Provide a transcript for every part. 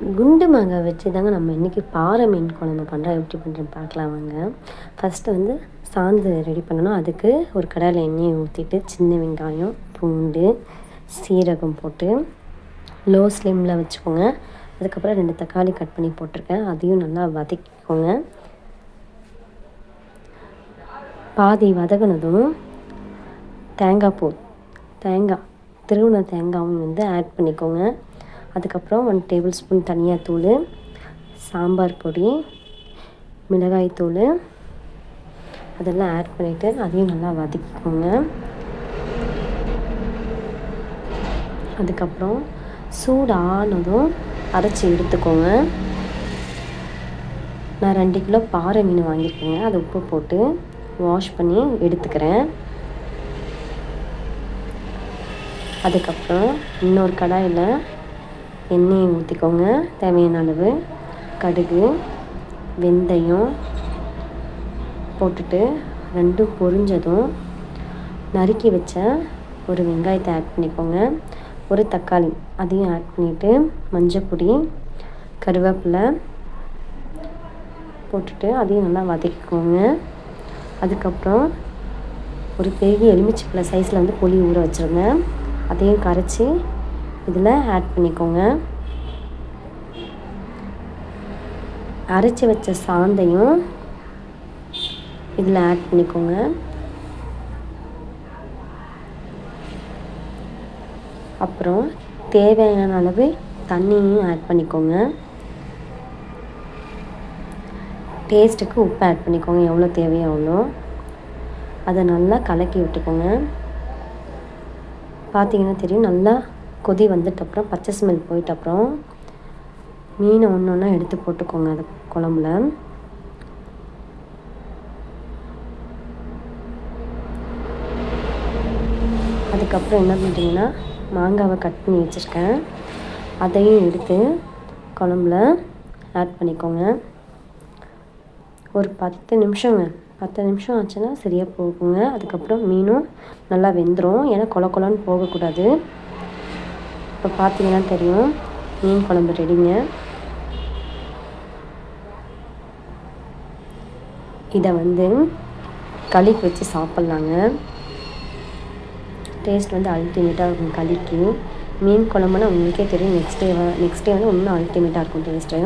குண்டு மாங்காய் வச்சு தாங்க நம்ம இன்றைக்கி பாறை மீன் குழம்பு பண்ணுறோம் எப்படி பண்ணுறேன்னு பார்க்கலாம் வாங்க. ஃபஸ்ட்டு வந்து சாந்து ரெடி பண்ணணும். அதுக்கு ஒரு கடாயில் எண்ணெயை ஊற்றிட்டு சின்ன வெங்காயம் பூண்டு சீரகம் போட்டு லோ ஸ்லிம்மில் வச்சுக்கோங்க. அதுக்கப்புறம் ரெண்டு தக்காளி கட் பண்ணி போட்டிருக்கேன். அதையும் நல்லா வதக்கிக்கோங்க. பாதி வதங்கினதும் தேங்காய் பூ தேங்காய் திருவுண தேங்காயும் வந்து ஆட் பண்ணிக்கோங்க. அதுக்கப்புறம் ஒன் டேபிள் ஸ்பூன் தனியாத்தூள் சாம்பார் பொடி மிளகாய் தூள். அதெல்லாம் ஆட் பண்ணிவிட்டு அதையும் நல்லா வதக்கிக்கோங்க. அதுக்கப்புறம் சூடு ஆனதும் அரைச்சி எடுத்துக்கோங்க. நான் ரெண்டு கிலோ பாறை மீன் வாங்கியிருக்கேங்க. அதை உப்பு போட்டு வாஷ் பண்ணி எடுத்துக்கிறேன். அதுக்கப்புறம் இன்னொரு கடாயில் எண்ணெயை ஊற்றிக்கோங்க தேவையான அளவு கடுகு வெந்தயம் போட்டுட்டு ரெண்டும் பொரிஞ்சதும் நறுக்கி வச்ச ஒரு வெங்காயத்தை ஆட் பண்ணிக்கோங்க. ஒரு தக்காளி அதையும் ஆட் பண்ணிவிட்டு மஞ்சப்பொடி கருவேப்பிலை போட்டுட்டு அதையும் நல்லா வதக்கிக்கோங்க. அதுக்கப்புறம் ஒரு பெரிய எலுமிச்சப்பழ சைஸில் வந்து புளி ஊற வச்சுருங்க. அதையும் கரைச்சி இதில் ஆட் பண்ணிக்கோங்க. அரைச்சி வச்ச சாந்தையும் இதில் ஆட் பண்ணிக்கோங்க. அப்புறம் தேவையான அளவு தண்ணியும் ஆட் பண்ணிக்கோங்க. டேஸ்ட்டுக்கு உப்பு ஆட் பண்ணிக்கோங்க. எவ்வளோ தேவையோ அவ்வளோ அதை நல்லா கலக்கி விட்டுக்கோங்க. பார்த்தீங்கன்னா தெரியும் நல்லா கொதி வந்துட்டு அப்புறம் பச்சை ஸ்மெல் போயிட்டப்புறம் மீனை ஒன்று ஒன்றா எடுத்து போட்டுக்கோங்க அது குழம்புல. அதுக்கப்புறம் என்ன பண்ணுறீங்கன்னா மாங்காவை கட் பண்ணி வச்சுருக்கேன். அதையும் எடுத்து குழம்புல ஆட் பண்ணிக்கோங்க. ஒரு பத்து நிமிஷங்க. பத்து நிமிஷம் ஆச்சுன்னா சரியாக போகுங்க. அதுக்கப்புறம் மீனும் நல்லா வெந்துடும் ஏன்னா கொல கொலன்னு போகக்கூடாது. இப்போ பார்த்தீங்கன்னா தெரியும். மீன் குழம்பு ரெடிங்க. இதை வந்து களிக்கு வச்சு சாப்பிட்லாங்க. டேஸ்ட் வந்து அல்டிமேட்டாக இருக்கும் களிக்கு மீன் குழம்புனா உங்களுக்கே தெரியும். நெக்ஸ்ட் டே நெக்ஸ்ட் டே வந்து இன்னும் அல்டிமேட்டாக இருக்கும் டேஸ்ட்டு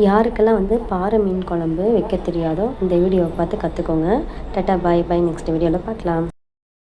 யாருக்கெல்லாம் வந்து பாறை மீன் குழம்பு வைக்க தெரியாதோ இந்த வீடியோவை பார்த்து கற்றுக்கோங்க டாட்டா பாய் பாய். நெக்ஸ்ட் வீடியோவில் பார்க்கலாம்.